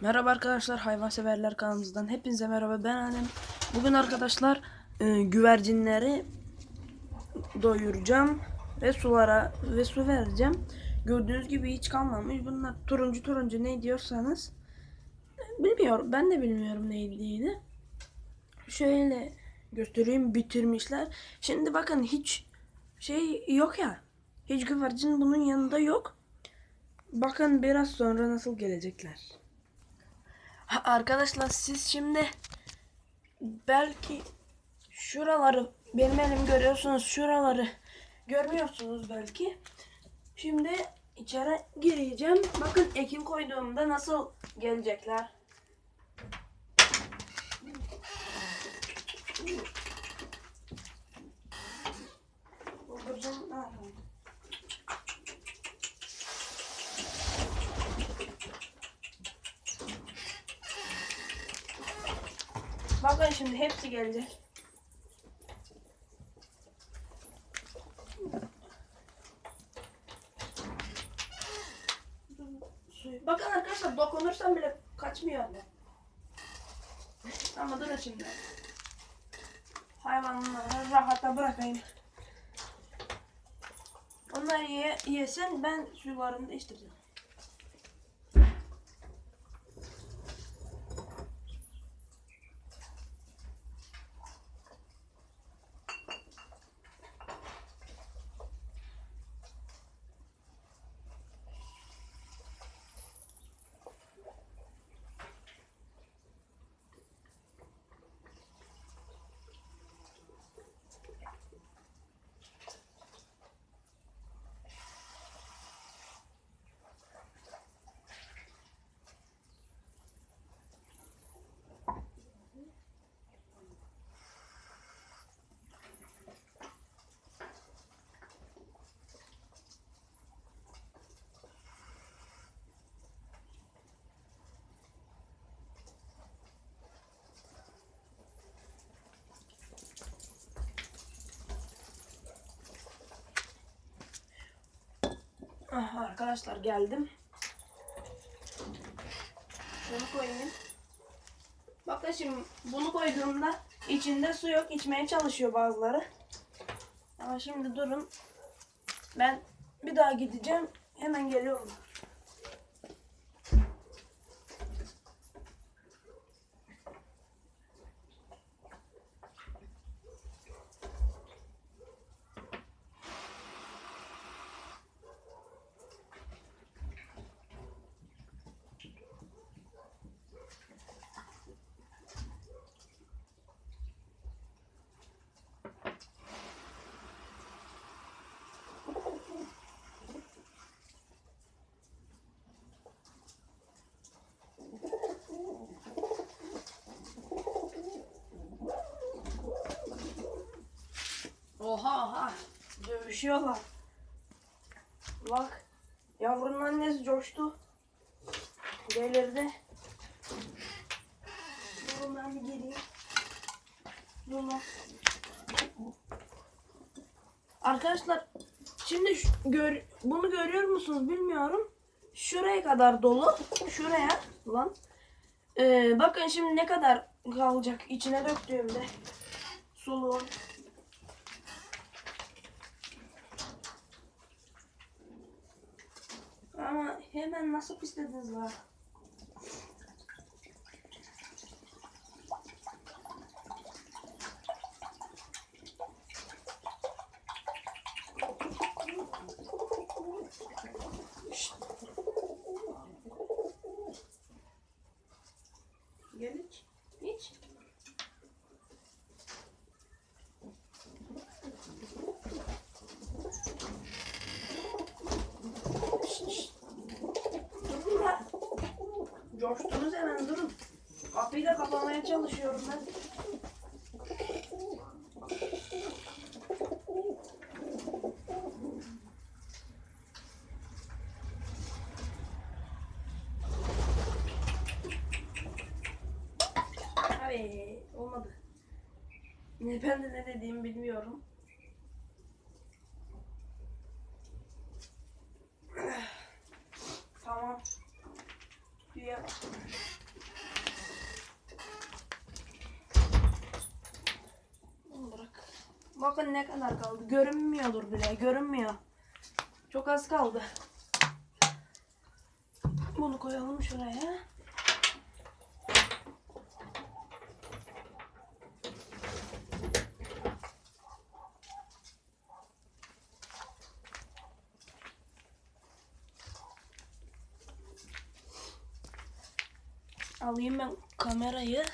Merhaba arkadaşlar hayvanseverler kanalımızdan hepinize merhaba ben Adem. Bugün arkadaşlar e, güvercinleri doyuracağım ve sulara ve su vereceğim. Gördüğünüz gibi hiç kalmamış. Bunlar turuncu turuncu ne diyorsanız bilmiyorum. Ben de bilmiyorum neydi. Şöyle göstereyim bitirmişler. Şimdi bakın hiç şey yok ya. Hiç güvercin bunun yanında yok. Bakın biraz sonra nasıl gelecekler. Arkadaşlar siz şimdi belki şuraları benim elim görüyorsunuz şuraları görmüyorsunuz belki. Şimdi içeri gireceğim. Bakın ekim koyduğumda nasıl gelecekler. Bakın şimdi hepsi gelecek. Bakın arkadaşlar dokunursam bile kaçmıyor. Ama durun şimdi. Hayvanları rahata bırakayım. Onlar ye, yesin ben sularını değiştireceğim. Aha, arkadaşlar geldim. Bunu koyayım. Bakın şimdi bunu koyduğumda içinde su yok. içmeye çalışıyor bazıları. Ama şimdi durun. Ben bir daha gideceğim. Hemen geliyorum. Oha. Dövüşüyorlar. Bak. Yavrunun annesi coştu. Delirdi. Durun ben bir geleyim. Durun. Arkadaşlar şimdi gör, bunu görüyor musunuz bilmiyorum. Şuraya kadar dolu. Şuraya lan. Ee, bakın şimdi ne kadar kalacak içine döktüğümde. Suluğun. Hemen nasıl pislediniz la? Coştunuz hemen durun. Kapıyı da kapamaya çalışıyorum ben. Ay olmadı. Ben de ne dediğimi bilmiyorum. Tamam. Düğe bak. Bunu Bırak. Bakın ne kadar kaldı. Görünmüyordur bile. Görünmüyor. Çok az kaldı. Bunu koyalım şuraya. Alayım ben kamerayı.